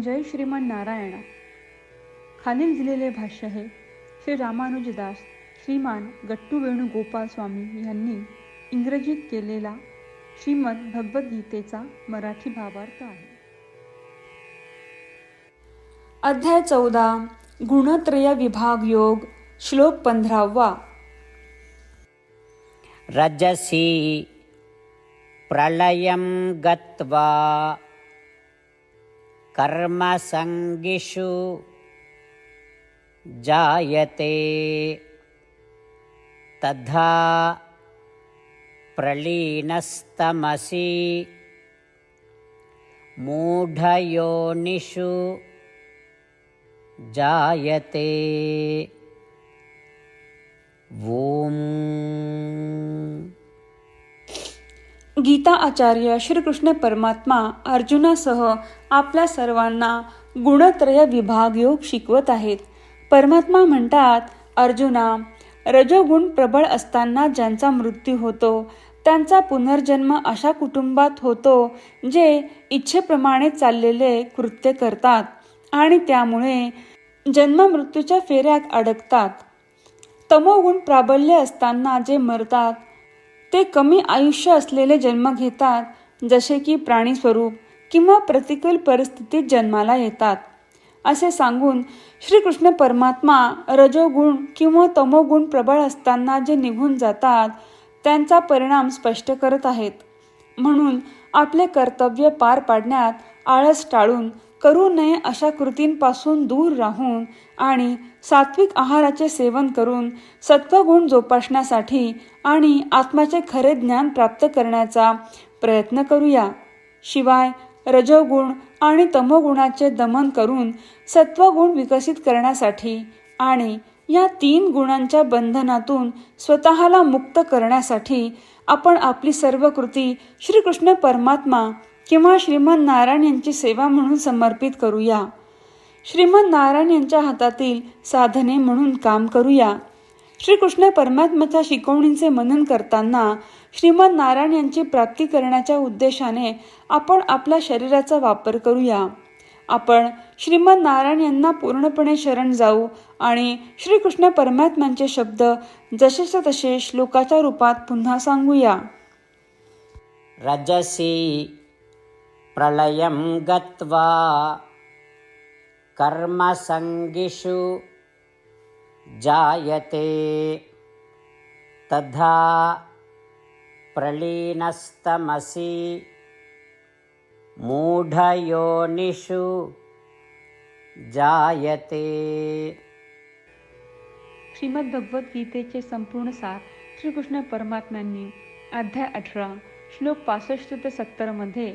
जय श्रीमान नारायणा. खालील दिलेले भाष्य हे श्री रामानुजदास श्रीमान गट्टू वेणुगोपाल स्वामी यांनी इंग्रजीत केलेला श्रीमद भगवद्गीतेचा मराठी भावार्थ आहे. अध्याय चौदा. गुणत्रय विभाग योग श्लोक पंधरावा. रजसि प्रलयं गत्वा कर्मसङ्गिषु जायते। तथा प्रलीनस्तमसि मूढयोनिषु जायते। ॐ गीता आचार्य श्रीकृष्ण परमात्मा अर्जुनासह आपल्या सर्वांना गुणत्रय विभाग योग शिकवत आहेत. परमात्मा म्हणतात अर्जुना रजोगुण प्रबळ असताना ज्यांचा मृत्यू होतो त्यांचा पुनर्जन्म अशा कुटुंबात होतो जे इच्छेप्रमाणे चाललेले कृत्य करतात आणि त्यामुळे जन्ममृत्यूच्या फेऱ्यात अडकतात. तमोगुण प्राबल्य असताना जे मरतात ते कमी आयुष्य असलेले जन्म घेतात जसे की प्राणी स्वरूप किंवा प्रतिकूल परिस्थितीत जन्माला येतात. असे सांगून श्रीकृष्ण परमात्मा रजोगुण किंवा तमोगुण प्रबळ असताना जे निघून जातात त्यांचा परिणाम स्पष्ट करत आहेत. म्हणून आपले कर्तव्य पार पाडण्यात आळस टाळून करू नये अशा कृतींपासून दूर राहून आणि सात्विक आहाराचे सेवन करून सत्वगुण जोपासण्यासाठी आणि आत्म्याचे खरे ज्ञान प्राप्त करण्याचा प्रयत्न करूया. शिवाय रजोगुण आणि तमोगुणाचे दमन करून सत्वगुण विकसित करण्यासाठी आणि या तीन गुणांच्या बंधनातून स्वतःला मुक्त करण्यासाठी आपण आपली सर्व कृती श्रीकृष्ण परमात्मा किंवा श्रीमद नारायण यांची सेवा म्हणून समर्पित करूया. श्रीमद नारायण यांच्या हातातील साधने म्हणून काम करूया. श्रीकृष्ण परमात्म्याच्या शिकवणींचे मनन करताना श्रीमद नारायण यांची प्राप्ती करण्याच्या उद्देशाने आपण आपल्या शरीराचा वापर करूया. आपण श्रीमद नारायण यांना पूर्णपणे शरण जाऊ आणि श्रीकृष्ण परमात्म्यांचे शब्द जसेच्या तसे श्लोकाच्या रूपात पुन्हा सांगूया. राजसी प्रलयं गत्वा कर्मसङ्गिषु जायते तथा प्रलीनस्तमसि मूढयोनिषु जायते श्रीमद भगवद्गीतेचे संपूर्ण सार श्रीकृष्ण परमात्म्यांनी अध्याय अठरा श्लोक पासष्ट ते सत्तरमध्ये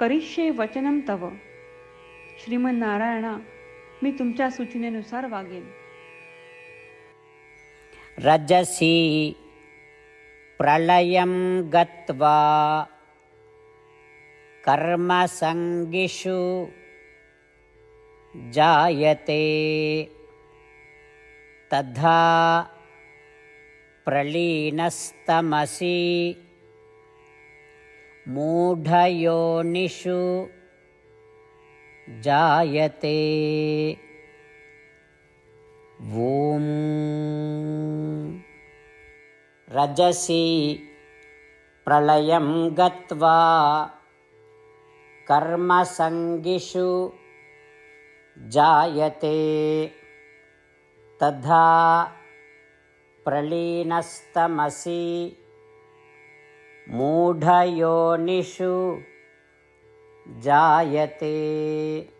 करिष्ये वचनम तव. श्रीमन नारायणा मी तुमच्या सूचनेनुसार वागेन. रजसि प्रलयं गत्वा कर्मसङ्गिषु जायते तथा प्रलीनस्तमसि मूढयोनिषु जायते। ॐ रजसि प्रलयं गत्वा कर्मसङ्गिषु जायते। तथा प्रलीनस्तमसि मूढयोनिषु जायते।